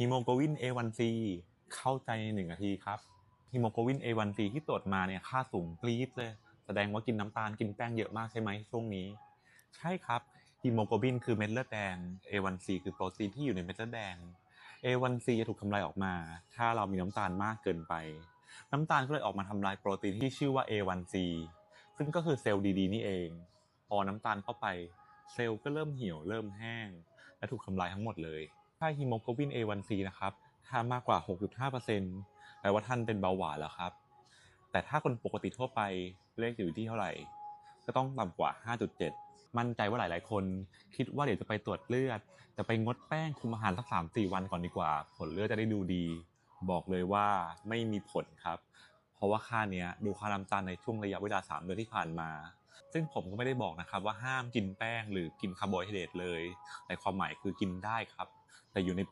ฮีโมโกลบิน A1C เข้าใจในหนึ่งนาทีครับฮีโมโกลบิน A1C ที่ตรวจมาเนี่ยค่าสูงปรี๊ดเลย แสดงว่ากินน้ำตาลกินแป้งเยอะมากใช่ไหมช่วงนี้ ใช่ครับฮีโมโกลบินคือเม็ดเลือดแดง A1C คือโปรตีนที่อยู่ในเม็ดเลือดแดง A1C จะถูกทำลายออกมา ถ้าเรามีน้ำตาลมากเกินไป น้ำตาลก็เลยออกมาทำลายโปรตีนที่ชื่อว่า A1C ซึ่งก็คือเซลล์ดีๆนี่เอง พอน้ำตาลเข้าไป เซลล์ก็เริ่มเหี่ยวเริ่มแห้ง และถูกทำลายทั้งหมดเลย ถ้าฮีโมโกลบิน A1C นะครับถ้ามากกว่า 6.5%แปลว่าท่านเป็นเบาหวานแล้วครับ แต่ถ้าคนปกติทั่วไปเลขอยู่ที่เท่าไหร่ ก็ต้องต่ำกว่า 5.7 มั่นใจว่าหลาย ๆ คน คิดว่าเดี๋ยวจะไปตรวจเลือดจะไปงดแป้งคุมอาหารสัก3-4 วันก่อนดีกว่า ผลเลือดจะได้ดูดี บอกเลยว่าไม่มีผลครับ เพราะว่าค่าเนี้ยดูค่าน้ำตาลในช่วงระยะเวลา 3 เดือนที่ผ่านมา ซึ่งผมก็ไม่ได้บอกนะครับว่าห้ามกินแป้งหรือกินคาร์โบไฮเดรตเลย แต่ความหมายคือกินได้ครับ แต่อยู่ในป